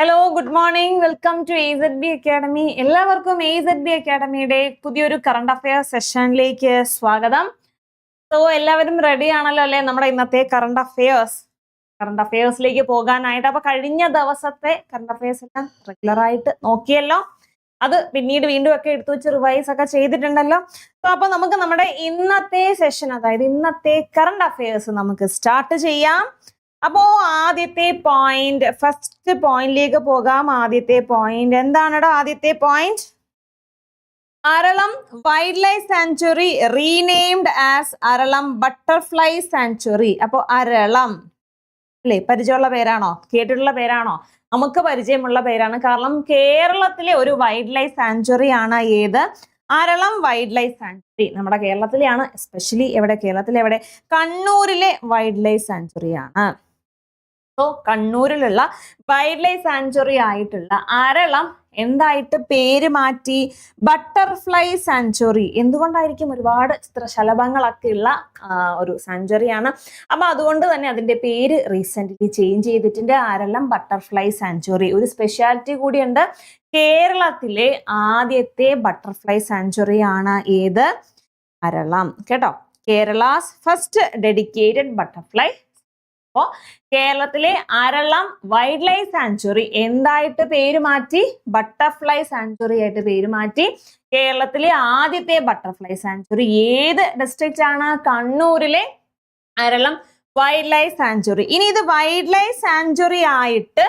Hello good morning welcome to A Z B academy എല്ലാവർക്കും A Z B അക്കാഡമിയുടെ പുതിയൊരു current affair സെഷനിലേക്ക് സ്വാഗതം. സോ എല്ലാവരും റെഡി ആണല്ലോ അല്ലെ? നമ്മുടെ ഇന്നത്തെ കറണ്ട് അഫയേഴ്സ് കറണ്ട് അഫയേഴ്സിലേക്ക് പോകാനായിട്ട്. അപ്പൊ കഴിഞ്ഞ ദിവസത്തെ കറണ്ട് അഫയേഴ്സ് എല്ലാം റെഗുലർ ആയിട്ട് നോക്കിയല്ലോ. അത് പിന്നീട് വീണ്ടും ഒക്കെ എടുത്തു വെച്ച് റിവൈസ് ഒക്കെ ചെയ്തിട്ടുണ്ടല്ലോ. സോ അപ്പൊ നമുക്ക് നമ്മുടെ ഇന്നത്തെ സെഷൻ അതായത് ഇന്നത്തെ കറണ്ട് അഫയേഴ്സ് നമുക്ക് സ്റ്റാർട്ട് ചെയ്യാം. അപ്പോ ആദ്യത്തെ പോയിന്റ് ഫസ്റ്റ് പോയിന്റിലേക്ക് പോകാം. ആദ്യത്തെ പോയിന്റ് എന്താണെടാ ആദ്യത്തെ point Aralam wildlife sanctuary renamed as Aralam butterfly sanctuary അപ്പോ അരളം. അല്ലേ? പരിചയമുള്ള പേരാണോ? കേട്ടിട്ടുള്ള പേരാണോ? നമുക്ക് പരിചയമുള്ള പേരാണ്. കാരണം കേരളത്തിലെ ഒരു വൈൽഡ് ലൈഫ് സാങ്ച്വറി ആണ് ഏത്? അരളം വൈൽഡ് ലൈഫ് സാങ്ച്വറി നമ്മുടെ കേരളത്തിലെയാണ് എസ്പെഷ്യലി എവിടെ? കേരളത്തിലെവിടെ? കണ്ണൂരിലെ വൈൽഡ് ലൈഫ് സാങ്ച്വറി ആണ്. സോ കണ്ണൂരിലുള്ള വൈൽഡ് ലൈഫ് സാങ്ച്വറി ആയിട്ടുള്ള അരളം എന്തായിട്ട് പേര് മാറ്റി? ബട്ടർഫ്ലൈ സാങ്ച്വറി എന്തുകൊണ്ടായിരിക്കും ഒരുപാട് ചിത്രശലഭങ്ങളൊക്കെ ഉള്ള ഒരു സാഞ്ചുറിയാണ് അപ്പൊ അതുകൊണ്ട് തന്നെ അതിന്റെ പേര് റീസെന്റ്ലി ചേഞ്ച് ചെയ്തിട്ടുണ്ട്. ആരെല്ലാം ബട്ടർഫ്ലൈ സാഞ്ചുറി ഒരു സ്പെഷ്യാലിറ്റി കൂടിയുണ്ട്. കേരളത്തിലെ ആദ്യത്തെ ബട്ടർഫ്ലൈ സാഞ്ചുറി ആണ് ഏത്? അരളം കേട്ടോ? കേരളാസ് ഫസ്റ്റ് ഡെഡിക്കേറ്റഡ് ബട്ടർഫ്ലൈ അപ്പോ കേരളത്തിലെ അരളം വൈൽഡ് ലൈഫ് സാങ്ച്വറി എന്തായിട്ട് പേര് മാറ്റി? ബട്ടർഫ്ലൈ സാങ്ച്വറി ആയിട്ട് പേര് മാറ്റി. കേരളത്തിലെ ആദ്യത്തെ ബട്ടർഫ്ലൈ സാങ്ച്വറി ഏത് ഡിസ്ട്രിക്റ്റ് ആണ്? കണ്ണൂരിലെ അരളം വൈൽഡ് ലൈഫ് സാങ്ച്വറി ഇനി ഇത് വൈൽഡ് ലൈഫ് സാങ്ച്വറി ആയിട്ട്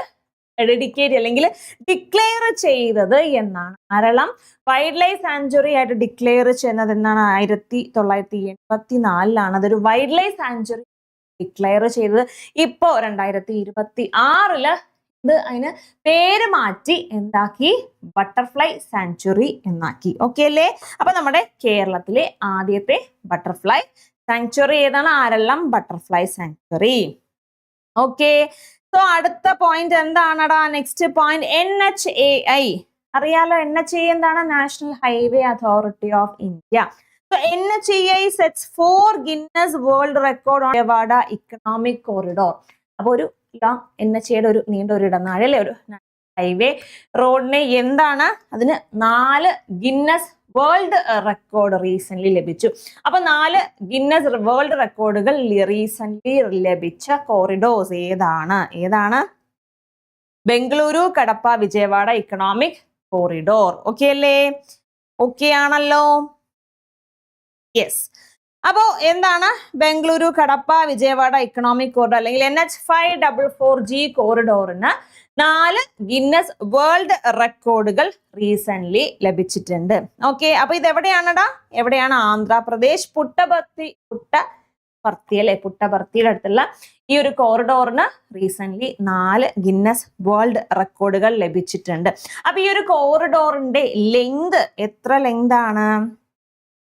ഡെഡിക്കേറ്റ് അല്ലെങ്കിൽ ഡിക്ലെയർ ചെയ്തത് എന്നാണ്. അരളം വൈൽഡ് ലൈഫ് സാങ്ച്വറി ആയിട്ട് ഡിക്ലെയർ ചെയ്യുന്നത് എന്നാണ് ആയിരത്തി തൊള്ളായിരത്തി എൺപത്തി നാലിലാണ് അതൊരു വൈൽഡ് ലൈഫ് സാങ്ച്വറി ഡിക്ലെയർ ചെയ്തത്. ഇപ്പോ രണ്ടായിരത്തി ഇരുപത്തി ആറിൽ ഇത് അതിന് പേര് മാറ്റി എന്താക്കി? ബട്ടർഫ്ലൈ സാങ്ച്വറി എന്നാക്കി. ഓക്കെ അല്ലേ? അപ്പൊ നമ്മുടെ കേരളത്തിലെ ആദ്യത്തെ ബട്ടർഫ്ലൈ സാങ്ച്വറി ഏതാണ്? ആരെല്ലാം? ബട്ടർഫ്ലൈ സാങ്ച്വറി ഓക്കെ സോ അടുത്ത point എന്താണടാ? Next point N H A I അറിയാലോ എൻ എച്ച് എ എന്താണ്? National highway authority of India world record യവാഡ economic corridor അപ്പൊ ഒരു എൻ എച്ച് എയുടെ ഒരു നീണ്ട ഒരു ഇടനാഴി അല്ലെ? ഒരു ഹൈവേ റോഡിനെ എന്താണ്? അതിന് നാല് ഗിന്നസ് വേൾഡ് റെക്കോർഡ് റീസെന്റ് ലഭിച്ചു. അപ്പൊ നാല് ഗിന്നസ് വേൾഡ് റെക്കോർഡുകൾ റീസെന്റ് ലഭിച്ച കോറിഡോർസ് ഏതാണ്? ഏതാണ്? Bengaluru Kadapa Vijayawada economic corridor okay അല്ലേ? ഓക്കെ ആണല്ലോ. യെസ് അപ്പോ എന്താണ്? ബംഗളൂരു കടപ്പ വിജയവാഡ ഇക്കണോമിക് കോറിഡോർ അല്ലെങ്കിൽ N H five double four G കോറിഡോറിന് നാല് ഗിന്നസ് വേൾഡ് റെക്കോർഡുകൾ റീസെന്റ് ലഭിച്ചിട്ടുണ്ട്. ഓക്കെ അപ്പൊ ഇത് എവിടെയാണടാ എവിടെയാണ് ആന്ധ്രാപ്രദേശ് പുട്ടപർത്തി പുട്ടപർത്തി അല്ലെ? പുട്ടപർത്തിയുടെ അടുത്തുള്ള ഈ ഒരു കോറിഡോറിന് റീസെന്റ് നാല് ഗിന്നസ് വേൾഡ് റെക്കോർഡുകൾ ലഭിച്ചിട്ടുണ്ട്. അപ്പൊ ഈ ഒരു കോറിഡോറിന്റെ ലെങ്ത് എത്ര ലെങ്ത് ആണ്?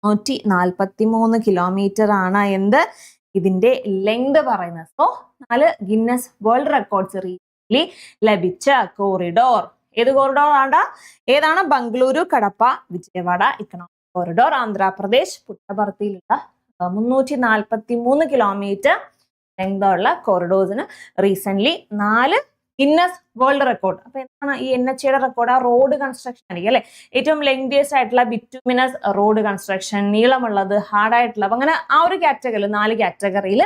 നൂറ്റി നാൽപ്പത്തി മൂന്ന് കിലോമീറ്റർ ആണ് എന്ത്? ഇതിന്റെ ലെങ്ത് പറയുന്നത്. സോ നാല് ഗിന്നസ് വേൾഡ് റെക്കോർഡ്സ് റീസെന്റ് ലഭിച്ച കോറിഡോർ ഏത് കോറിഡോർ ആണ് ഏതാണ്? ബംഗളൂരു കടപ്പ വിജയവാഡ ഇക്കണോമിക് കോറിഡോർ ആന്ധ്രാപ്രദേശ് പുട്ടപർത്തിയിലുള്ള മുന്നൂറ്റി നാൽപ്പത്തി മൂന്ന് കിലോമീറ്റർ ലെങ്ത് ഉള്ള കോറിഡോർസിന് റീസെന്റ് നാല് ഗിന്നസ് വേൾഡ് റെക്കോർഡ് അപ്പൊ എന്താണ് ഈ എൻ എച്ച് എയുടെ റെക്കോർഡ് ആ റോഡ് കൺസ്ട്രക്ഷൻ ആയിരിക്കും അല്ലെ? ഏറ്റവും ലെങ്തിയസ്റ്റ് ആയിട്ടുള്ള ബിറ്റുമിനസ് റോഡ് കൺസ്ട്രക്ഷൻ നീളമുള്ളത് ഹാർഡ് ആയിട്ടുള്ള അങ്ങനെ ആ ഒരു കാറ്റഗറിയിൽ നാല് കാറ്റഗറിയിൽ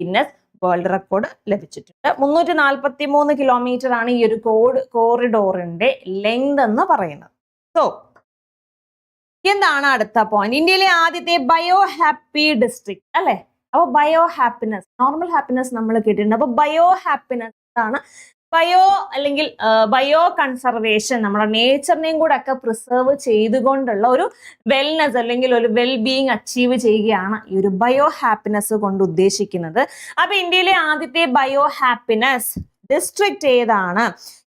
ഗിന്നസ് വേൾഡ് റെക്കോർഡ് ലഭിച്ചിട്ടുണ്ട്. മുന്നൂറ്റി നാൽപ്പത്തി മൂന്ന് കിലോമീറ്റർ ആണ് ഈ ഒരു കോഡ് കോറിഡോറിന്റെ ലെങ്ത് എന്ന് പറയുന്നത്. സോ എന്താണ് അടുത്ത പോയിന്റ് ഇന്ത്യയിലെ ആദ്യത്തെ ബയോ ഹാപ്പി ഡിസ്ട്രിക്ട് അല്ലെ? അപ്പൊ ബയോ ഹാപ്പിനെസ് നോർമൽ ഹാപ്പിനെസ് നമ്മൾ കേട്ടിട്ടുണ്ട്. അപ്പൊ ബയോ ഹാപ്പിനെസ് ആണ് ബയോ അല്ലെങ്കിൽ ബയോ കൺസർവേഷൻ നമ്മുടെ നേച്ചറിനെയും കൂടെ ഒക്കെ പ്രിസർവ് ചെയ്തുകൊണ്ടുള്ള ഒരു വെൽനെസ് അല്ലെങ്കിൽ ഒരു വെൽ ബീങ് അച്ചീവ് ചെയ്യുകയാണ് ഈ ഒരു ബയോ ഹാപ്പിനെസ് കൊണ്ട് ഉദ്ദേശിക്കുന്നത്. അപ്പൊ ഇന്ത്യയിലെ ആദ്യത്തെ ബയോ ഹാപ്പിനെസ് ഡിസ്ട്രിക്ട് ഏതാണ്?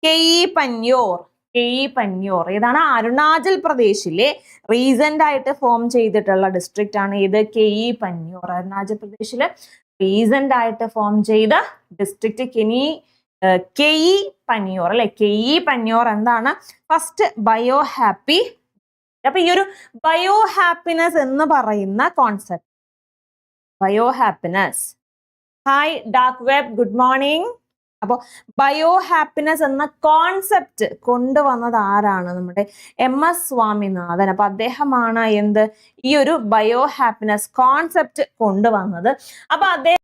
കെയി പന്യോർ കെയി പന്യോർ ഏതാണ്? അരുണാചൽ പ്രദേശിലെ റീസെന്റ് ആയിട്ട് ഫോം ചെയ്തിട്ടുള്ള ഡിസ്ട്രിക്റ്റ് ആണ് ഇത് കെയി പന്യോർ അരുണാചൽ പ്രദേശിലെ റീസെന്റ് ആയിട്ട് ഫോം ചെയ്ത ഡിസ്ട്രിക്റ്റ് കെനി കെയി പന്നിയോർ അല്ലെ? കെ ഇ പന്നിയോർ എന്താണ്? ഫസ്റ്റ് ബയോ ഹാപ്പി അപ്പൊ ഈ ഒരു ബയോ ഹാപ്പിനെസ് എന്ന് പറയുന്ന concept bio happiness hi dark web good morning അപ്പോൾ ബയോ ഹാപ്പിനെസ് എന്ന കോൺസെപ്റ്റ് കൊണ്ടുവന്നത് ആരാണ്? നമ്മുടെ എം എസ് സ്വാമിനാഥൻ. അപ്പൊ അദ്ദേഹമാണ് എന്ത്? ഈ ഒരു ബയോ ഹാപ്പിനെസ് കോൺസെപ്റ്റ് കൊണ്ടുവന്നത്. അപ്പൊ അദ്ദേഹം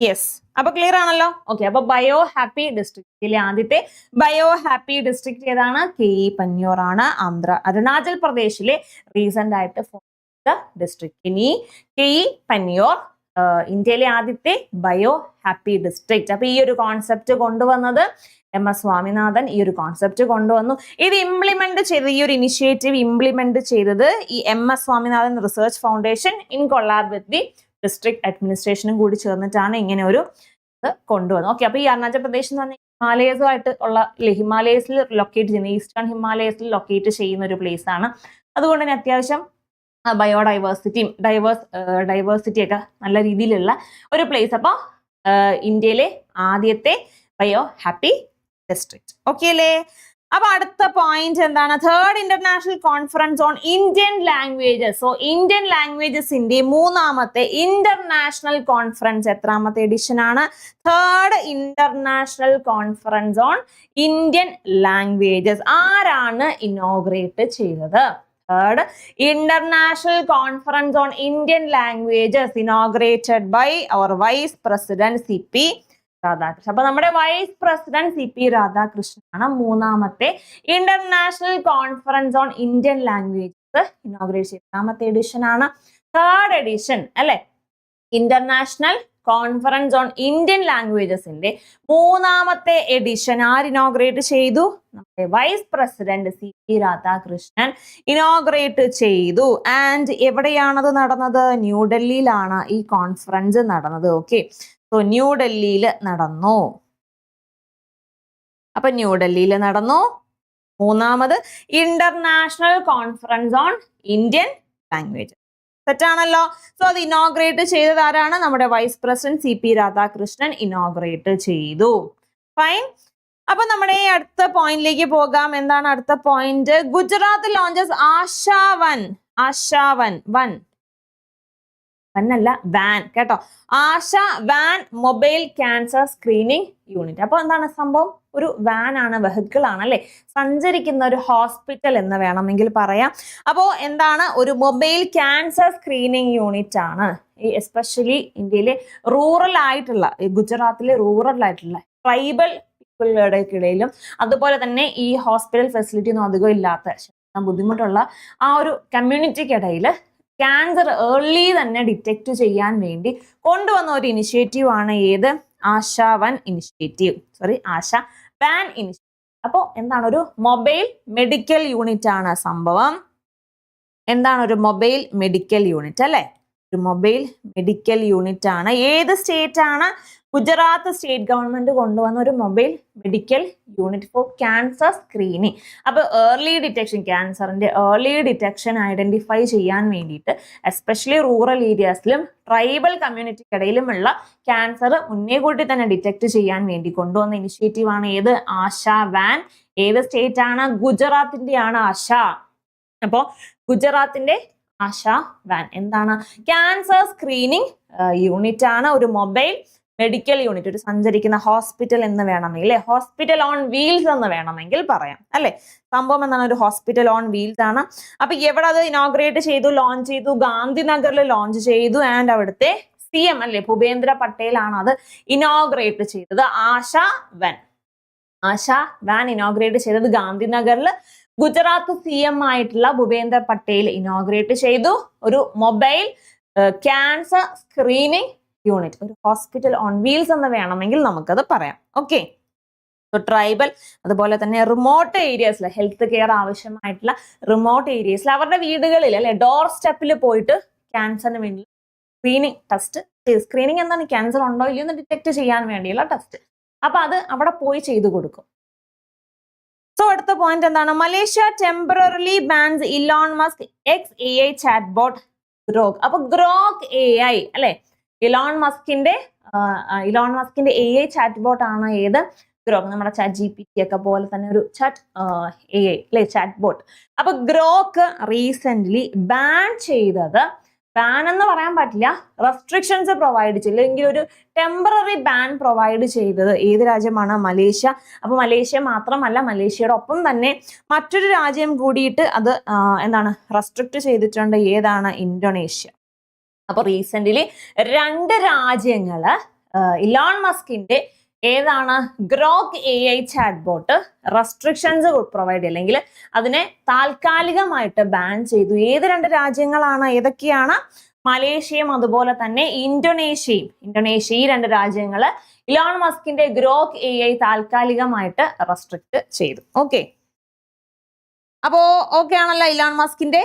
യെസ് അപ്പൊ ക്ലിയർ ആണല്ലോ? ഓക്കെ അപ്പൊ ബയോ ഹാപ്പി ഡിസ്ട്രിക്റ്റിലെ ആദ്യത്തെ ബയോ ഹാപ്പി ഡിസ്ട്രിക്ട് ഏതാണ്? കെ ഇ പന്യൂർ ആണ് ആന്ധ്ര. അരുണാചൽ പ്രദേശിലെ റീസെന്റ് ആയിട്ട് ഡിസ്ട്രിക്ട് ഇനി കെ ഇ പന്യൂർ ഇന്ത്യയിലെ ആദ്യത്തെ ബയോ ഹാപ്പി ഡിസ്ട്രിക്ട് അപ്പൊ ഈ ഒരു കോൺസെപ്റ്റ് കൊണ്ടുവന്നത് എം എസ് സ്വാമിനാഥൻ ഈ ഒരു കോൺസെപ്റ്റ് കൊണ്ടുവന്നു. ഇത് ഇംപ്ലിമെന്റ് ചെയ്തത് ഈ ഒരു ഇനിഷ്യേറ്റീവ് ഇംപ്ലിമെന്റ് ചെയ്തത് ഈ M S Swaminathan research foundation in collab with the district അഡ്മിനിസ്ട്രേഷനും കൂടി ചേർന്നിട്ടാണ് ഇങ്ങനെ ഒരു ഇത് കൊണ്ടുവന്നത്. ഓക്കെ അപ്പൊ ഈ അരുണാചൽ പ്രദേശ് എന്ന് പറഞ്ഞാൽ ഹിമാലയസുമായിട്ട് ഉള്ള ഹിമാലയസിൽ ലൊക്കേറ്റ് ചെയ്യുന്ന ഈസ്റ്റേൺ ഹിമാലയസിൽ ലൊക്കേറ്റ് ചെയ്യുന്ന ഒരു പ്ലേസ് ആണ്. അതുകൊണ്ട് തന്നെ അത്യാവശ്യം ബയോഡൈവേഴ്സിറ്റിയും ഡൈവേഴ്സ് ഡൈവേഴ്സിറ്റി ഒക്കെ നല്ല രീതിയിലുള്ള ഒരു പ്ലേസ് അപ്പോൾ ഇന്ത്യയിലെ ആദ്യത്തെ ബയോ ഹാപ്പി ഡിസ്ട്രിക്ട് ഓക്കെ അല്ലേ അപ്പൊ അടുത്ത പോയിന്റ് എന്താണ്? Third international conference on Indian languages so Indian ലാംഗ്വേജസിന്റെ മൂന്നാമത്തെ ഇന്റർനാഷണൽ കോൺഫറൻസ് എത്രാമത്തെ എഡിഷൻ ആണ്? Third international conference on Indian languages ആരാണ് ഇനോഗ്രേറ്റ് ചെയ്തത്? Third international conference on Indian languages inaugurated by our vice president C P Radhakrishnan. അപ്പൊ നമ്മുടെ vice president C P രാധാകൃഷ്ണനാണ് മൂന്നാമത്തെ international conference on Indian languages inaugurate ചെയ്ത രണ്ടാമത്തെ edition ആണ്. Third edition അല്ലെ? ഇന്റർനാഷണൽ കോൺഫറൻസ് ഓൺ ഇന്ത്യൻ ലാംഗ്വേജസിന്റെ മൂന്നാമത്തെ എഡിഷൻ ആര് ഇനോഗ്രേറ്റ് ചെയ്തു? നമ്മുടെ vice president C P Radhakrishnan inaugurate ചെയ്തു. ആൻഡ് എവിടെയാണത് നടന്നത്? ന്യൂഡൽഹിയിലാണ് ഈ കോൺഫറൻസ് നടന്നത്. ഓക്കെ ന്യൂഡൽഹിയിൽ നടന്നു. അപ്പൊ ന്യൂഡൽഹിയിൽ നടന്നു. മൂന്നാമത് international conference on Indian language തെറ്റാണല്ലോ. So അത് ഇനോഗ്രേറ്റ് ചെയ്തത് ആരാണ്? നമ്മുടെ vice president C P Radhakrishnan inaugurate ചെയ്തു. ഫൈൻ അപ്പൊ നമ്മുടെ ഈ അടുത്ത പോയിന്റിലേക്ക് പോകാം. എന്താണ് അടുത്ത point Gujarat launches Asha van Asha van Asha van. Van. വന്നല്ല van കേട്ടോ? Asha van mobile cancer screening unit അപ്പൊ എന്താണ് സംഭവം? ഒരു വാൻ ആണ് വെഹിക്കിൾ ആണ് അല്ലെ? സഞ്ചരിക്കുന്ന ഒരു ഹോസ്പിറ്റൽ എന്ന് വേണമെങ്കിൽ പറയാം. അപ്പോ എന്താണ്? ഒരു മൊബൈൽ ക്യാൻസർ സ്ക്രീനിങ് യൂണിറ്റ് ആണ്. ഈ എസ്പെഷ്യലി ഇന്ത്യയിലെ റൂറൽ ആയിട്ടുള്ള ഗുജറാത്തിലെ റൂറൽ ആയിട്ടുള്ള ട്രൈബൽ പീപ്പിളുടെ ഇടയിലും അതുപോലെ തന്നെ ഈ ഹോസ്പിറ്റൽ ഫെസിലിറ്റി ഒന്നും അധികം ഇല്ലാത്ത ബുദ്ധിമുട്ടുള്ള ആ ഒരു കമ്മ്യൂണിറ്റിക്കിടയിൽ ക്യാൻസർ ഏർലി തന്നെ ഡിറ്റക്ട് ചെയ്യാൻ വേണ്ടി കൊണ്ടുവന്ന ഒരു ഇനിഷ്യേറ്റീവ് ആണ് ഏത്? Asha van initiative sorry Asha van initiative അപ്പോൾ എന്താണ് ഒരു മൊബൈൽ മെഡിക്കൽ യൂണിറ്റ് ആണ് സംഭവം. എന്താണ് ഒരു മൊബൈൽ മെഡിക്കൽ യൂണിറ്റ് അല്ലെ? ഒരു മൊബൈൽ മെഡിക്കൽ യൂണിറ്റ് ആണ്. ഏത് സ്റ്റേറ്റ് ആണ്? ഗുജറാത്ത് സ്റ്റേറ്റ് ഗവൺമെന്റ് കൊണ്ടുവന്ന ഒരു mobile medical unit for cancer screening. അപ്പോൾ ഏർലി ഡിറ്റക്ഷൻ ക്യാൻസറിന്റെ ഏർലി ഡിറ്റക്ഷൻ ഐഡന്റിഫൈ ചെയ്യാൻ വേണ്ടിയിട്ട് എസ്പെഷ്യലി റൂറൽ ഏരിയാസിലും ട്രൈബൽ കമ്മ്യൂണിറ്റിക്കിടയിലുമുള്ള ക്യാൻസർ മുന്നേ കൂട്ടി തന്നെ ഡിറ്റക്ട് ചെയ്യാൻ വേണ്ടി കൊണ്ടുവന്ന ഇനിഷ്യേറ്റീവാണ് ഏത്? ആശ വാൻ. ഏത് സ്റ്റേറ്റ് ആണ്? ഗുജറാത്തിന്റെ ആണ് ആശ. അപ്പോ ഗുജറാത്തിന്റെ ആശ വാൻ. എന്താണ്? ക്യാൻസർ സ്ക്രീനിങ് യൂണിറ്റ് ആണ് ഒരു മൊബൈൽ മെഡിക്കൽ യൂണിറ്റ് ഒരു സഞ്ചരിക്കുന്ന ഹോസ്പിറ്റൽ എന്ന് വേണമെങ്കിൽ അല്ലെ? ഹോസ്പിറ്റൽ ഓൺ വീൽസ് എന്ന് വേണമെങ്കിൽ പറയാം അല്ലെ? സംഭവം എന്താണ്? ഒരു ഹോസ്പിറ്റൽ ഓൺ വീൽസ് ആണ്. അപ്പൊ എവിടെ അത് ഇനോഗ്രേറ്റ് ചെയ്തു ലോഞ്ച് ചെയ്തു? ഗാന്ധിനഗറിൽ ലോഞ്ച് ചെയ്തു ആൻഡ് അവിടുത്തെ സി എം അല്ലെ? ഭൂപേന്ദ്ര പട്ടേലാണ് അത് ഇനോഗ്രേറ്റ് ചെയ്തത്. ആശ വൻ. ആശ വാൻ ഇനോഗ്രേറ്റ് ചെയ്തത് ഗാന്ധിനഗറിൽ. ഗുജറാത്ത് സി എം ആയിട്ടുള്ള ഭൂപേന്ദ്ര പട്ടേൽ ഇനോഗ്രേറ്റ് ചെയ്തു. ഒരു മൊബൈൽ ക്യാൻസർ സ്ക്രീനിങ് യൂണിറ്റ് ഒരു ഹോസ്പിറ്റൽ ഓൺ വീൽസ് എന്ന് വേണമെങ്കിൽ നമുക്കത് പറയാം. ഓക്കെ ട്രൈബൽ അതുപോലെ തന്നെ റിമോട്ട് ഏരിയസിൽ ഹെൽത്ത് കെയർ ആവശ്യമായിട്ടുള്ള റിമോട്ട് ഏരിയസിൽ അവരുടെ വീടുകളിൽ അല്ലെ ഡോർ സ്റ്റെപ്പിൽ പോയിട്ട് ക്യാൻസറിന് വേണ്ടി സ്ക്രീനിങ് ടെസ്റ്റ് സ്ക്രീനിങ് എന്താണ് ക്യാൻസർ ഉണ്ടോ ഇല്ലയോ എന്ന് ഡിറ്റക്ട് ചെയ്യാൻ വേണ്ടിയുള്ള ടെസ്റ്റ് അപ്പൊ അത് അവിടെ പോയി ചെയ്തു കൊടുക്കും. സോ അടുത്ത പോയിന്റ് എന്താണ്? Malaysia temporarily bans Elon Musk X A I chatbot Grok അപ്പൊ ഗ്രോക്ക് എ ഐ അല്ലെ? ഇലോൺ മസ്കിന്റെ ഇലോൺ മസ്കിന്റെ എ ഐ ചാറ്റ് ബോട്ട് ആണ് ഏത്? ഗ്രോക്ക് നമ്മുടെ ചാറ്റ് ജി പി ടി ഒക്കെ പോലെ തന്നെ ഒരു ചാറ്റ് എ ഐ അല്ലെ ചാറ്റ് ബോട്ട് അപ്പൊ ഗ്രോക്ക് റീസെന്റ് ബാൻ ചെയ്തത് ബാൻ എന്ന് പറയാൻ പറ്റില്ല റെസ്ട്രിക്ഷൻസ് പ്രൊവൈഡ് ചെയ്യില്ല എങ്കിൽ ഒരു ടെമ്പററി ബാൻ പ്രൊവൈഡ് ചെയ്തത് ഏത് രാജ്യമാണ്? മലേഷ്യ. അപ്പൊ മലേഷ്യ മാത്രമല്ല മലേഷ്യയുടെ ഒപ്പം തന്നെ മറ്റൊരു രാജ്യം കൂടിയിട്ട് അത് എന്താണ് റെസ്ട്രിക്ട് ചെയ്തിട്ടുണ്ട് ഏതാണ്? ഇന്തോനേഷ്യ. അപ്പൊ റീസെന്റ്ലി രണ്ട് രാജ്യങ്ങൾ ഇലോൺ മസ്കിന്റെ ഏതാണ് Grok A I chatbot restrictions provide അല്ലെങ്കിൽ അതിനെ താൽക്കാലികമായിട്ട് ബാൻ ചെയ്തു. ഏത് രണ്ട് രാജ്യങ്ങളാണ് ഏതൊക്കെയാണ്? മലേഷ്യയും അതുപോലെ തന്നെ ഇന്തോനേഷ്യയും. ഇന്തോനേഷ്യ ഈ രണ്ട് രാജ്യങ്ങൾ ഇലോൺ മസ്കിന്റെ ഗ്രോക്ക് എ ഐ താൽക്കാലികമായിട്ട് റെസ്ട്രിക്ട് ചെയ്തു. ഓക്കെ അപ്പോ ഓക്കെ ആണല്ലോ ഇലോൺ മസ്കിന്റെ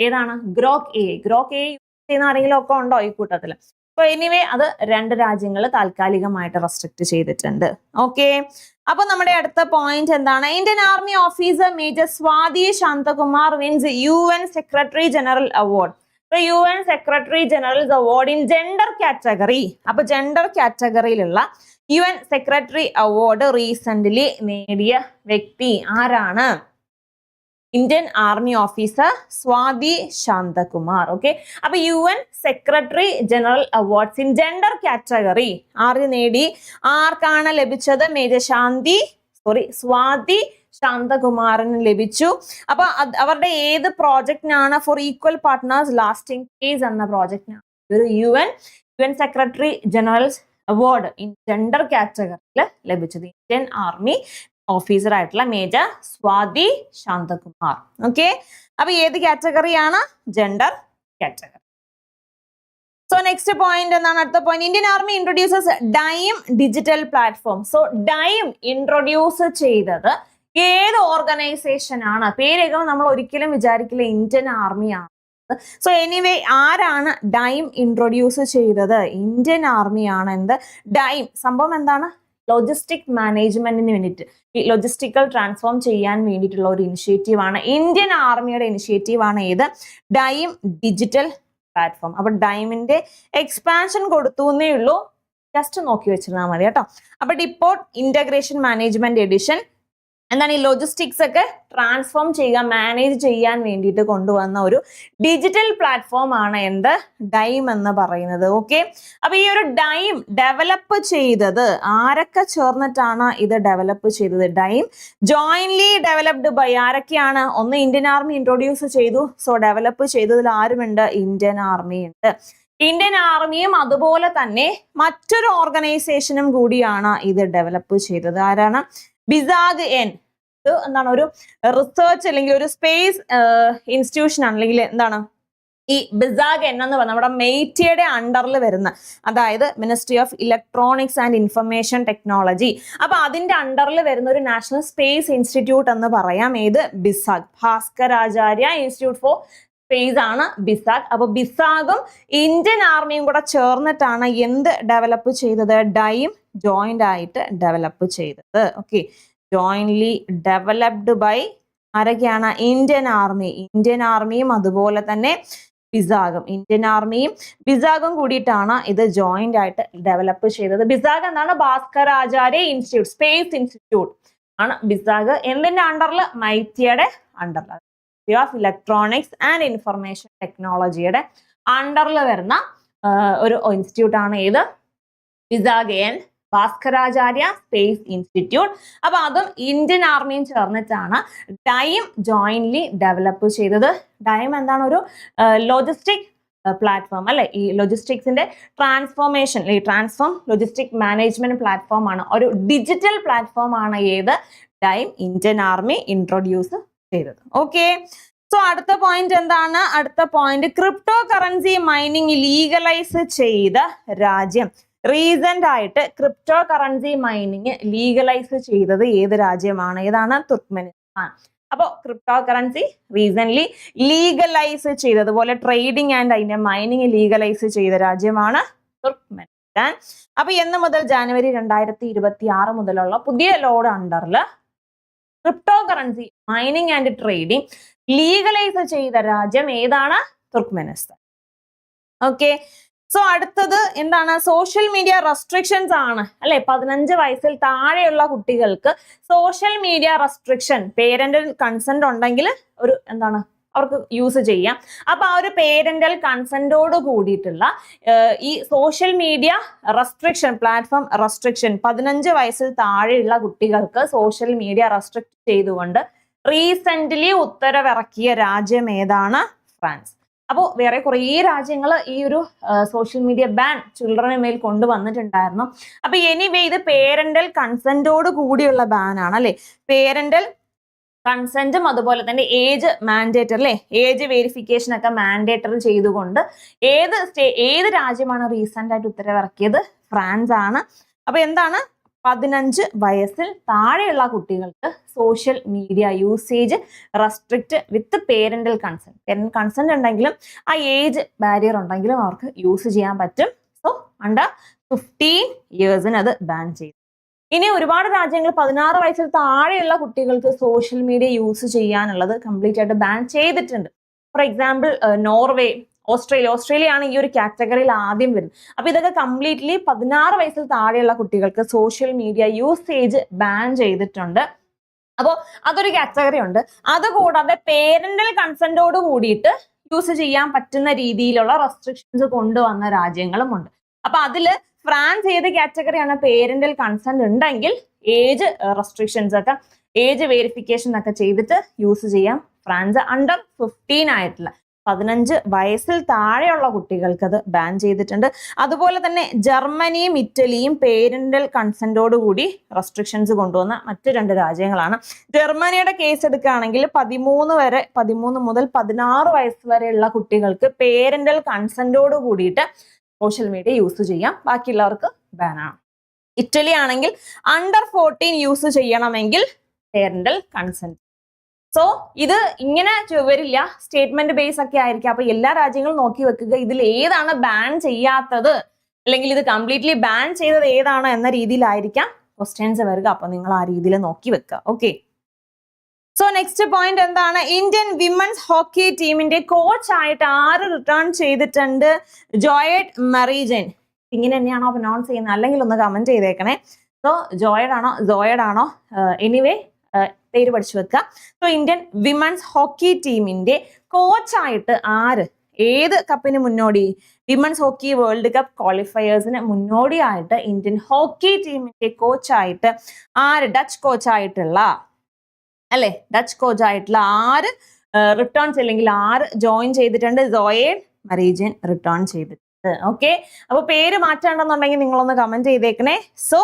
ഏതാണ്? Grok A I Grok A ചെയ്യുന്ന ആരെങ്കിലും ഒക്കെ ഉണ്ടോ ഈ കൂട്ടത്തിൽ അപ്പൊ എനിവേ അത് രണ്ട് രാജ്യങ്ങൾ താൽക്കാലികമായിട്ട് റെസ്ട്രിക്ട് ചെയ്തിട്ടുണ്ട്. ഓക്കെ അപ്പൊ നമ്മുടെ അടുത്ത പോയിന്റ് എന്താണ്? Indian army officer major Swathi Shanthakumar wins U N secretary general award U N secretary general award in gender category അപ്പൊ gender കാറ്റഗറിയിലുള്ള U N secretary award recently നേടിയ വ്യക്തി ആരാണ്? Indian army officer Swathi Shanthakumar okay അപ്പൊ U N secretary general awards in gender category ആര് നേടി? ആർക്കാണ് ലഭിച്ചത്? Major Shanthi sorry Swathi ശാന്തകുമാറിന് ലഭിച്ചു. അപ്പൊ അവരുടെ ഏത് പ്രോജക്റ്റിനാണ് for equal partners lasting case എന്ന പ്രോജക്റ്റിനാണ്? ഒരു U N U N secretary general award in gender കാറ്റഗറിയിൽ ലഭിച്ചത്. ഇന്ത്യൻ ആർമി ഓഫീസർ ആയിട്ടുള്ള മേജർ സ്വാതി ശാന്തകുമാർ. ഓക്കെ അപ്പൊ ഏത് കാറ്റഗറിയാണ് gender category so next point എന്താണ്? അടുത്ത point Indian army introduces DIME digital platform so DIME introduce ചെയ്തത് ഏത് ഓർഗനൈസേഷൻ ആണ്? പേരേക്കും നമ്മൾ ഒരിക്കലും വിചാരിക്കില്ല ഇന്ത്യൻ ആർമിയാണ് സോ എനിവേ ആരാണ് ഡൈം ഇൻട്രൊഡ്യൂസ് ചെയ്തത്? ഇന്ത്യൻ ആർമിയാണ് എന്ത്? ഡൈം സംഭവം എന്താണ്? ലോജിസ്റ്റിക് മാനേജ്മെന്റിന് വേണ്ടിയിട്ട്. ഈ ലോജിസ്റ്റിക്കൽ ട്രാൻസ്ഫോം ചെയ്യാൻ വേണ്ടിയിട്ടുള്ള ഒരു ഇനിഷ്യേറ്റീവ് ആണ്. ഇന്ത്യൻ ആർമിയുടെ ഇനിഷ്യേറ്റീവ് ആണ് ഏത് ഡൈം ഡിജിറ്റൽ പ്ലാറ്റ്ഫോം അപ്പൊ ഡൈമിന്റെ എക്സ്പാൻഷൻ കൊടുത്തു എന്നേ ഉള്ളൂ. ജസ്റ്റ് നോക്കി വെച്ചിരുന്നാൽ മതി കേട്ടോ. അപ്പൊ ഡിപ്പോർട്ട് ഇന്റഗ്രേഷൻ മാനേജ്മെന്റ് എഡിഷൻ എന്താണ് ഈ ലോജിസ്റ്റിക്സ് ഒക്കെ ട്രാൻസ്ഫോം ചെയ്യുക മാനേജ് ചെയ്യാൻ വേണ്ടിയിട്ട് കൊണ്ടുവന്ന ഒരു ഡിജിറ്റൽ പ്ലാറ്റ്ഫോം ആണ് എന്ത്? ഡൈം എന്ന് പറയുന്നത്. ഓക്കെ അപ്പൊ ഈ ഒരു ഡൈം ഡെവലപ്പ് ചെയ്തത് ആരൊക്കെ ചേർന്നിട്ടാണ് ഇത് ഡെവലപ്പ് ചെയ്തത്? ഡൈം ജോയിൻലി ഡെവലപ്ഡ് ബൈ ആരൊക്കെയാണ്? ഒന്ന് ഇന്ത്യൻ ആർമി ഇൻട്രൊഡ്യൂസ് ചെയ്തു. സോ ഡെവലപ്പ് ചെയ്തതിൽ ആരുമുണ്ട്? ഇന്ത്യൻ ആർമി ഉണ്ട്. ഇന്ത്യൻ ആർമിയും അതുപോലെ തന്നെ മറ്റൊരു ഓർഗനൈസേഷനും കൂടിയാണ് ഇത് ഡെവലപ്പ് ചെയ്തത്. ആരാണ്? ബിസാഗ് എൻ. എന്താണ്? ഒരു റിസർച്ച് അല്ലെങ്കിൽ ഒരു സ്പേസ് ഇൻസ്റ്റിറ്റ്യൂഷൻ ആണ്. അല്ലെങ്കിൽ എന്താണ്? ഈ ബിസാഗ് എൻ എന്ന് പറഞ്ഞ നമ്മുടെ മെയ്റ്റിയുടെ അണ്ടറിൽ വരുന്ന അതായത് ministry of electronics and information technology അപ്പൊ അതിന്റെ അണ്ടറിൽ വരുന്ന ഒരു നാഷണൽ സ്പേസ് ഇൻസ്റ്റിറ്റ്യൂട്ട് എന്ന് പറയാം. ഏത്? BISAG. Bhaskaracharya institute for space ആണ് ബിസാഗ് അപ്പൊ ബിസാഗും ഇന്ത്യൻ ആർമിയും കൂടെ ചേർന്നിട്ടാണ് എന്ത് ഡെവലപ്പ് ചെയ്തത്? ഡൈം ജോയിന്റ് ആയിട്ട് ഡെവലപ്പ് ചെയ്തത്. ഓക്കെ ജോയിന്റ്ലി ഡെവലപ്ഡ് ബൈ ആരൊക്കെയാണ്? ഇന്ത്യൻ ആർമി ഇന്ത്യൻ ആർമിയും അതുപോലെ തന്നെ ബിസാഗും ഇന്ത്യൻ ആർമിയും ബിസാഗും കൂടിയിട്ടാണ് ഇത് ജോയിന്റ് ആയിട്ട് ഡെവലപ്പ് ചെയ്തത്. ബിസാഗ് എന്നാണ് ഭാസ്കരാചാര്യ ഇൻസ്റ്റിറ്റ്യൂട്ട് സ്പേസ് ഇൻസ്റ്റിറ്റ്യൂട്ട് ആണ്. ബിസാഗ് എന്തിന്റെ അണ്ടറിൽ മൈത്തിയുടെ അണ്ടറിൽ ഓഫ് ഇലക്ട്രോണിക്സ് ആൻഡ് ഇൻഫർമേഷൻ ടെക്നോളജിയുടെ അണ്ടറിൽ വരുന്ന ഒരു ഇൻസ്റ്റിറ്റ്യൂട്ട് ആണ് ഏത്? വിസാഗയൻ ഭാസ്കരാചാര്യ സ്പേസ് ഇൻസ്റ്റിറ്റ്യൂട്ട് അപ്പൊ അതും ഇന്ത്യൻ ആർമിയും ചേർന്നിട്ടാണ് ഡൈം ജോയിന്റ്ലി ഡെവലപ്പ് ചെയ്തത്. ഡൈം എന്താണ് ഒരു ലോജിസ്റ്റിക് പ്ലാറ്റ്ഫോം അല്ലെ? ഈ ലോജിസ്റ്റിക്സിന്റെ ട്രാൻസ്ഫോർമേഷൻ ഈ ട്രാൻസ്ഫോം ലോജിസ്റ്റിക് മാനേജ്മെന്റ് പ്ലാറ്റ്ഫോം ആണ്. ഒരു ഡിജിറ്റൽ പ്ലാറ്റ്ഫോം ആണ് ഏത്? ഡൈം ഇന്ത്യൻ ആർമി ഇൻട്രൊഡ്യൂസ് ചെയ്തത്. ഓക്കെ സോ അടുത്ത പോയിന്റ് എന്താണ്? അടുത്ത point crypto currency mining legalise ചെയ്ത രാജ്യം. റീസെന്റ് ആയിട്ട് ക്രിപ്റ്റോ കറൻസി മൈനിങ് ലീഗലൈസ് ചെയ്തത് ഏത് രാജ്യമാണ്? ഏതാണ്? തുർക്ക്മെനിസ്ഥാൻ. അപ്പോൾ ക്രിപ്റ്റോ കറൻസി റീസെന്റ് ലീഗലൈസ് ചെയ്തതുപോലെ ട്രേഡിംഗ് ആൻഡ് അതിന്റെ മൈനിങ് ലീഗലൈസ് ചെയ്ത രാജ്യമാണ് തുർക്ക്മെനിസ്ഥാൻ. അപ്പൊ എന്ന് മുതൽ ജാനുവരി രണ്ടായിരത്തി ഇരുപത്തി ആറ് മുതലുള്ള പുതിയ ലോഡ് അണ്ടറിൽ cryptocurrency mining and trading legalise ചെയ്ത രാജ്യം ഏതാണ്? തുർക്ക്മെനിസ്ഥാൻ ഓക്കെ സോ അടുത്തത് എന്താണ്? സോഷ്യൽ മീഡിയ റെസ്ട്രിക്ഷൻസ് ആണ്. അല്ലെ? പതിനഞ്ച് വയസ്സിൽ താഴെയുള്ള കുട്ടികൾക്ക് social media restriction parent consent ഉണ്ടെങ്കിൽ ഒരു എന്താണ്? അവർക്ക് യൂസ് ചെയ്യാം. അപ്പൊ ആ ഒരു പേരന്റൽ കൺസെന്റോട് കൂടിയിട്ടുള്ള ഈ social media restriction platform restriction പതിനഞ്ച് വയസ്സിൽ താഴെയുള്ള കുട്ടികൾക്ക് സോഷ്യൽ മീഡിയ റെസ്ട്രിക്ട് ചെയ്തുകൊണ്ട് റീസെന്റ്ലി ഉത്തരവിറക്കിയ രാജ്യം ഏതാണ്? ഫ്രാൻസ്. അപ്പോൾ വേറെ കുറേ രാജ്യങ്ങൾ ഈ ഒരു സോഷ്യൽ മീഡിയ ബാൻ ചിൽഡ്രന് മേൽ കൊണ്ടുവന്നിട്ടുണ്ടായിരുന്നു. അപ്പൊ എനിവേ ഇത് പേരന്റൽ കൺസെന്റോട് കൂടിയുള്ള ബാൻ ആണ് അല്ലെ? പേരന്റൽ കൺസെന്റും അതുപോലെ തന്നെ ഏജ് മാൻഡേറ്റർ അല്ലേ? ഏജ് വെരിഫിക്കേഷൻ ഒക്കെ മാൻഡേറ്ററി ചെയ്തുകൊണ്ട് ഏത് സ്റ്റേ ഏത് രാജ്യമാണ് റീസെന്റ് ആയിട്ട് ഉത്തരവിറക്കിയത്? ഫ്രാൻസ് ആണ്. അപ്പൊ എന്താണ്? പതിനഞ്ച് വയസ്സിൽ താഴെയുള്ള കുട്ടികൾക്ക് social media usage restrict with parental consent parent consent ഉണ്ടെങ്കിലും ആ ഏജ് ബാരിയർ ഉണ്ടെങ്കിലും അവർക്ക് യൂസ് ചെയ്യാൻ പറ്റും. സോ അണ്ടർ ഫിഫ്റ്റീൻ ഇയേഴ്സിന് അത് ബാൻ ചെയ്തു. ഇനി ഒരുപാട് രാജ്യങ്ങൾ പതിനാറ് വയസ്സിൽ താഴെയുള്ള കുട്ടികൾക്ക് സോഷ്യൽ മീഡിയ യൂസ് ചെയ്യാനുള്ളത് കംപ്ലീറ്റ് ആയിട്ട് ബാൻ ചെയ്തിട്ടുണ്ട്. For example Norway Australia. Australia ആണ് ഈ ഒരു കാറ്റഗറിയിൽ ആദ്യം വരുന്നത്. അപ്പൊ ഇതൊക്കെ കംപ്ലീറ്റ്ലി പതിനാറ് വയസ്സിൽ താഴെയുള്ള കുട്ടികൾക്ക് സോഷ്യൽ മീഡിയ യൂസേജ് ബാൻ ചെയ്തിട്ടുണ്ട്. അപ്പോൾ അതൊരു കാറ്റഗറി ഉണ്ട്. അതുകൂടാതെ പേരന്റൽ കൺസെന്റോട് കൂടിയിട്ട് യൂസ് ചെയ്യാൻ പറ്റുന്ന രീതിയിലുള്ള റെസ്ട്രിക്ഷൻസ് കൊണ്ടുവന്ന രാജ്യങ്ങളും ഉണ്ട്. അപ്പൊ അതിൽ ഫ്രാൻസ് ഏത് കാറ്റഗറിയാണ് പേരന്റൽ കൺസെന്റ് ഉണ്ടെങ്കിൽ ഏജ് റെസ്ട്രിക്ഷൻസ് ഒക്കെ ഏജ് വെരിഫിക്കേഷൻ ഒക്കെ ചെയ്തിട്ട് യൂസ് ചെയ്യാം. ഫ്രാൻസ് അണ്ടർ ഫിഫ്റ്റീൻ ആയിട്ടുള്ള പതിനഞ്ച് വയസ്സിൽ താഴെയുള്ള കുട്ടികൾക്ക് അത് ബാൻ ചെയ്തിട്ടുണ്ട്. അതുപോലെ തന്നെ ജർമ്മനിയും ഇറ്റലിയും പേരന്റൽ കൺസെന്റോട് കൂടി റെസ്ട്രിക്ഷൻസ് കൊണ്ടുവന്ന മറ്റു രണ്ട് രാജ്യങ്ങളാണ്. ജർമ്മനിയുടെ കേസ് എടുക്കുകയാണെങ്കിൽ പതിമൂന്ന് വരെ പതിമൂന്ന് മുതൽ പതിനാറ് വയസ്സ് വരെയുള്ള കുട്ടികൾക്ക് പേരന്റൽ കൺസെന്റോട് കൂടിയിട്ട് സോഷ്യൽ മീഡിയ യൂസ് ചെയ്യാം. ബാക്കിയുള്ളവർക്ക് ബാനാണ് ഇറ്റലി ആണെങ്കിൽ അണ്ടർ ഫോർട്ടീൻ യൂസ് ചെയ്യണമെങ്കിൽ പേരന്റൽ കൺസെന്റ് സോ ഇത് ഇങ്ങനെ വരില്ല. സ്റ്റേറ്റ്മെന്റ് ബേസ് ഒക്കെ ആയിരിക്കും. അപ്പൊ എല്ലാ രാജ്യങ്ങളും നോക്കി വെക്കുക ഇതിൽ ഏതാണ് ബാൻ ചെയ്യാത്തത്? അല്ലെങ്കിൽ ഇത് കംപ്ലീറ്റ്ലി ബാൻ ചെയ്തത് ഏതാണ് എന്ന രീതിയിലായിരിക്കാം ക്വസ്റ്റ്യൻസ് വരിക. അപ്പൊ നിങ്ങൾ ആ രീതിയിൽ നോക്കി വെക്കുക. ഓക്കെ സോ നെക്സ്റ്റ് പോയിന്റ് എന്താണ്? ഇന്ത്യൻ വിമൻസ് ഹോക്കി ടീമിന്റെ കോച്ച് ആയിട്ട് ആര് റിട്ടേൺ ചെയ്തിട്ടുണ്ട്? ജോയഡ് മറീജൻ ഇങ്ങനെ തന്നെയാണോ അനൗൺസ് ചെയ്യുന്നത്? അല്ലെങ്കിൽ ഒന്ന് കമന്റ് ചെയ്തേക്കണേ. സോ ജോയഡ് ആണോ? ജോയഡ് ആണോ? എനിവേ പേര് പഠിച്ചു വെക്കുക സോ ഇന്ത്യൻ വിമൻസ് ഹോക്കി ടീമിന്റെ കോച്ചായിട്ട് ആര്? ഏത് കപ്പിന് മുന്നോടി? വിമൻസ് ഹോക്കി വേൾഡ് കപ്പ് ക്വാളിഫയേഴ്സിന് മുന്നോടിയായിട്ട് ഇന്ത്യൻ ഹോക്കി ടീമിന്റെ കോച്ചായിട്ട് ആര്? ഡച്ച് കോച്ചായിട്ടുള്ള അല്ലെ? ഡച്ച് കോച്ച് ആയിട്ടുള്ള ആറ് റിട്ടേൺസ് അല്ലെങ്കിൽ ആറ് ജോയിൻ ചെയ്തിട്ടുണ്ട്. ജോയെ മറീജിയൻ റിട്ടേൺ ചെയ്തിട്ടുണ്ട്. ഓക്കെ അപ്പൊ പേര് മാറ്റാണ്ടെന്നുണ്ടെങ്കിൽ നിങ്ങളൊന്ന് കമന്റ് ചെയ്തേക്കണേ. സോ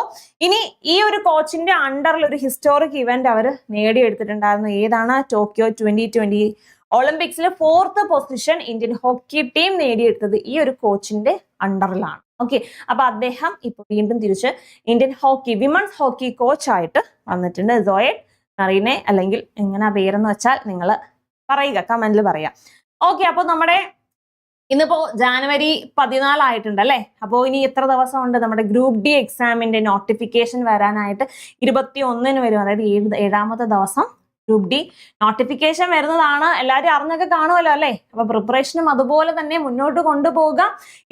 ഇനി ഈ ഒരു കോച്ചിന്റെ അണ്ടറിൽ ഒരു ഹിസ്റ്റോറിക് ഇവന്റ് അവർ നേടിയെടുത്തിട്ടുണ്ടായിരുന്നു. ഏതാണ്? ടോക്കിയോ ട്വന്റി ട്വന്റി ഒളിമ്പിക്സിൽ fourth position Indian hockey team നേടിയെടുത്തത് ഈ ഒരു കോച്ചിന്റെ അണ്ടറിലാണ് ഓക്കെ അപ്പൊ അദ്ദേഹം ഇപ്പൊ വീണ്ടും തിരിച്ച് ഇന്ത്യൻ ഹോക്കി വിമൻസ് ഹോക്കി കോച്ചായിട്ട് വന്നിട്ടുണ്ട്. സോയെ മറീനെ അല്ലെങ്കിൽ എങ്ങനെ പേരെന്ന് വെച്ചാൽ നിങ്ങൾ പറയുക കമന്റിൽ പറയാം. ഓക്കെ അപ്പോൾ നമ്മുടെ ഇന്നിപ്പോ ജാനുവരി പതിനാലായിട്ടുണ്ട് അല്ലേ അപ്പോൾ ഇനി എത്ര ദിവസമുണ്ട് നമ്മുടെ ഗ്രൂപ്പ് ഡി എക്സാമിന്റെ നോട്ടിഫിക്കേഷൻ വരാനായിട്ട്? ഇരുപത്തി ഒന്നിന് വരും അതായത് ഏഴ് ഏഴാമത്തെ ദിവസം. ഗ്രൂപ്പ് ഡി നോട്ടിഫിക്കേഷൻ വരുന്നതാണ്. എല്ലാവരും അറിഞ്ഞൊക്കെ കാണുമല്ലോ അല്ലേ? അപ്പൊ പ്രിപ്പറേഷനും അതുപോലെ തന്നെ മുന്നോട്ട് കൊണ്ടുപോവുക.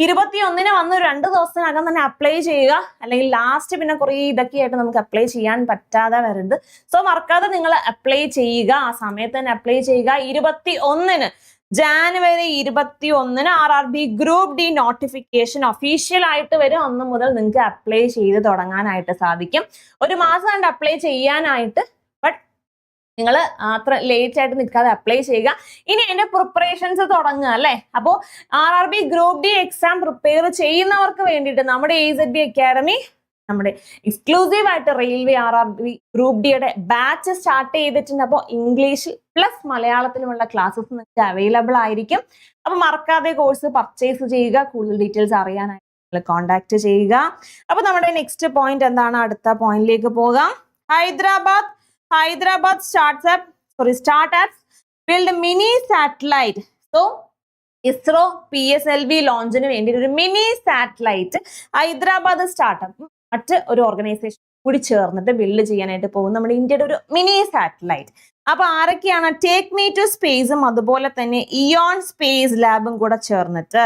ഇരുപത്തി ഒന്നിന് വന്ന് രണ്ട് ദിവസത്തിനകം തന്നെ അപ്ലൈ ചെയ്യുക. അല്ലെങ്കിൽ ലാസ്റ്റ് പിന്നെ കുറേ ഇതൊക്കെ ആയിട്ട് നമുക്ക് അപ്ലൈ ചെയ്യാൻ പറ്റാതെ വരരുത്. സോ മറക്കാതെ നിങ്ങൾ അപ്ലൈ ചെയ്യുക. ആ സമയത്ത് തന്നെ അപ്ലൈ ചെയ്യുക. ഇരുപത്തി ഒന്നിന് ജാനുവരി ഇരുപത്തി ഒന്നിന് R R B group D notification official ആയിട്ട് വരും. അന്ന് മുതൽ നിങ്ങൾക്ക് അപ്ലൈ ചെയ്ത് തുടങ്ങാനായിട്ട് സാധിക്കും. ഒരു മാസം കണ്ട് അപ്ലൈ ചെയ്യാനായിട്ട് നിങ്ങൾ അത്ര ലേറ്റ് ആയിട്ട് നിൽക്കാതെ അപ്ലൈ ചെയ്യുക. ഇനി അതിന്റെ പ്രിപ്പറേഷൻസ് തുടങ്ങുക അല്ലേ? അപ്പോൾ R R B group D exam prepare ചെയ്യുന്നവർക്ക് വേണ്ടിയിട്ട് നമ്മുടെ എ സെഡ് ബി അക്കാഡമി നമ്മുടെ എക്സ്ക്ലൂസീവ് ആയിട്ട് railway R R B group ഡിയുടെ ബാച്ച് സ്റ്റാർട്ട് ചെയ്തിട്ടുണ്ട്. അപ്പോൾ ഇംഗ്ലീഷിൽ പ്ലസ് മലയാളത്തിലുമുള്ള ക്ലാസ്സസ് നിങ്ങൾക്ക് അവൈലബിൾ ആയിരിക്കും. അപ്പോൾ മറക്കാതെ കോഴ്സ് പർച്ചേസ് ചെയ്യുക. കൂടുതൽ ഡീറ്റെയിൽസ് അറിയാനായിട്ട് കോൺടാക്ട് ചെയ്യുക. അപ്പോൾ നമ്മുടെ നെക്സ്റ്റ് പോയിന്റ് എന്താണ്? അടുത്ത പോയിന്റിലേക്ക് പോകാം. Hyderabad Hyderabad startup sorry startups build mini satellite so ISRO P S L V ലോഞ്ചിന് വേണ്ടി ഒരു മിനി സാറ്റലൈറ്റ് ഹൈദരാബാദ് സ്റ്റാർട്ടപ്പ് മറ്റ് ഒരു ഓർഗനൈസേഷൻ കൂടി ചേർന്നിട്ട് ബിൽഡ് ചെയ്യാനായിട്ട് പോകും. നമ്മുടെ ഇന്ത്യയുടെ ഒരു മിനി സാറ്റലൈറ്റ് അപ്പൊ ആരൊക്കെയാണ്? ടേക്ക് മീ ടു സ്പേസും അതുപോലെ തന്നെ ഇയോൺ സ്പേസ് ലാബും കൂടെ ചേർന്നിട്ട്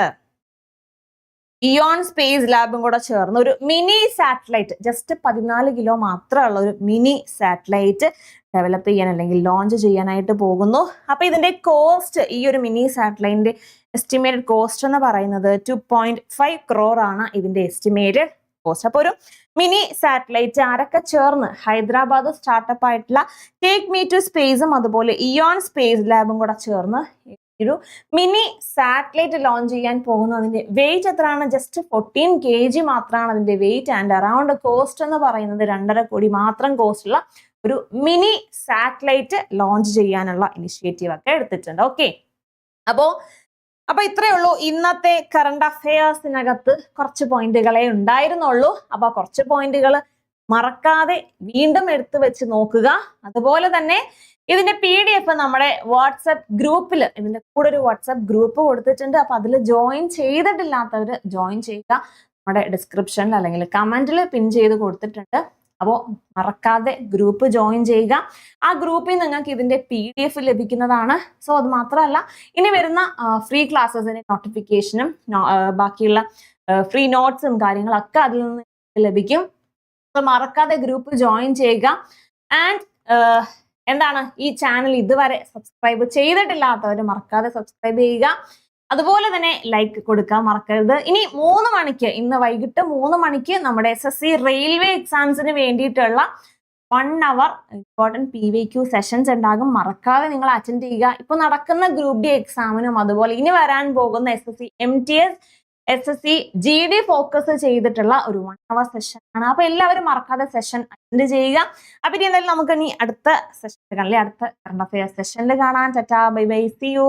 ഇയോൺ സ്പേസ് ലാബും കൂടെ ചേർന്ന് ഒരു മിനി സാറ്റലൈറ്റ് ജസ്റ്റ് പതിനാല് കിലോ മാത്രമുള്ള ഒരു മിനി സാറ്റലൈറ്റ് ഡെവലപ്പ് ചെയ്യാൻ അല്ലെങ്കിൽ ലോഞ്ച് ചെയ്യാനായിട്ട് പോകുന്നു. അപ്പൊ ഇതിന്റെ കോസ്റ്റ് ഈ ഒരു മിനി സാറ്റലൈറ്റിന്റെ എസ്റ്റിമേറ്റഡ് കോസ്റ്റ് എന്ന് പറയുന്നത് ടു പോയിന്റ് ഫൈവ് ക്രോർ ആണ് ഇതിന്റെ എസ്റ്റിമേറ്റ് കോസ്റ്റ് അപ്പൊ ഒരു മിനി സാറ്റലൈറ്റ് ആരൊക്കെ ചേർന്ന് ഹൈദരാബാദ് സ്റ്റാർട്ടപ്പ് ആയിട്ടുള്ള ടേക്ക് മീ ടു സ്പേസും അതുപോലെ ഇയോൺ സ്പേസ് ലാബും കൂടെ ചേർന്ന് ഒരു മിനി സാറ്റലൈറ്റ് ലോഞ്ച് ചെയ്യാൻ പോകുന്നു അതിന്റെ വെയിറ്റ് എത്രയാണ്? ജസ്റ്റ് ഫോർട്ടീൻ കെ ജി മാത്രമാണ് അതിന്റെ വെയിറ്റ് ആൻഡ് അറൌണ്ട് കോസ്റ്റ് എന്ന് പറയുന്നത് രണ്ടര കോടി മാത്രം കോസ്റ്റ് ഉള്ള ഒരു മിനി സാറ്റലൈറ്റ് ലോഞ്ച് ചെയ്യാനുള്ള ഇനിഷ്യേറ്റീവ് ഒക്കെ എടുത്തിട്ടുണ്ട്. ഓക്കെ അപ്പോ അപ്പൊ ഇത്രയേ ഉള്ളൂ. ഇന്നത്തെ കറണ്ട് അഫയേഴ്സിനകത്ത് കുറച്ച് പോയിന്റുകളെ ഉണ്ടായിരുന്നുള്ളൂ. അപ്പൊ കുറച്ച് പോയിന്റുകൾ മറക്കാതെ വീണ്ടും എടുത്തു വെച്ച് നോക്കുക. അതുപോലെ തന്നെ ഇതിന്റെ പി ഡി എഫ് നമ്മുടെ വാട്സപ്പ് ഗ്രൂപ്പിൽ ഇതിന്റെ കൂടെ ഒരു വാട്സപ്പ് ഗ്രൂപ്പ് കൊടുത്തിട്ടുണ്ട്. അപ്പൊ അതിൽ ജോയിൻ ചെയ്തിട്ടില്ലാത്തവർ ജോയിൻ ചെയ്യുക. നമ്മുടെ ഡിസ്ക്രിപ്ഷനിൽ അല്ലെങ്കിൽ കമന്റിൽ പിൻ ചെയ്ത് കൊടുത്തിട്ടുണ്ട്. അപ്പോൾ മറക്കാതെ ഗ്രൂപ്പ് ജോയിൻ ചെയ്യുക. ആ ഗ്രൂപ്പിൽ നിങ്ങൾക്ക് ഇതിന്റെ പി ഡി എഫ് ലഭിക്കുന്നതാണ്. സോ അത് മാത്രമല്ല ഇനി വരുന്ന ഫ്രീ ക്ലാസ്സസിന്റെ നോട്ടിഫിക്കേഷനും ബാക്കിയുള്ള ഫ്രീ നോട്ട്സും കാര്യങ്ങളൊക്കെ അതിൽ നിന്ന് ലഭിക്കും. സോ മറക്കാതെ ഗ്രൂപ്പ് ജോയിൻ ചെയ്യുക. ആൻഡ് എന്താണ്? ഈ ചാനൽ ഇതുവരെ സബ്സ്ക്രൈബ് ചെയ്തിട്ടില്ലാത്തവർ മറക്കാതെ സബ്സ്ക്രൈബ് ചെയ്യുക. അതുപോലെ തന്നെ ലൈക്ക് കൊടുക്കാൻ മറക്കരുത്. ഇനി മൂന്ന് മണിക്ക് ഇന്ന് വൈകിട്ട് മൂന്ന് മണിക്ക് നമ്മുടെ എസ് എസ് സി റെയിൽവേ എക്സാംസിന് വേണ്ടിയിട്ടുള്ള one hour important P V Q sessions ഉണ്ടാകും. മറക്കാതെ നിങ്ങൾ അറ്റൻഡ് ചെയ്യുക. ഇപ്പോൾ നടക്കുന്ന ഗ്രൂപ്പ് ഡി എക്സാമിനും അതുപോലെ ഇനി വരാൻ പോകുന്ന S S C M T S S S C G D focus ചെയ്തിട്ടുള്ള ഒരു വൺ അവർ സെഷൻ ആണ്. അപ്പൊ എല്ലാവരും മറക്കാതെ സെഷൻ അറ്റൻഡ് ചെയ്യുക. അപ്പൊ ഇനി എന്തായാലും നമുക്ക് ഇനി അടുത്ത അല്ലെ? അടുത്ത കറണ്ട് അഫയേഴ്സ് സെഷനിൽ കാണാൻ ചറ്റാ ബൈ ബൈ സി യു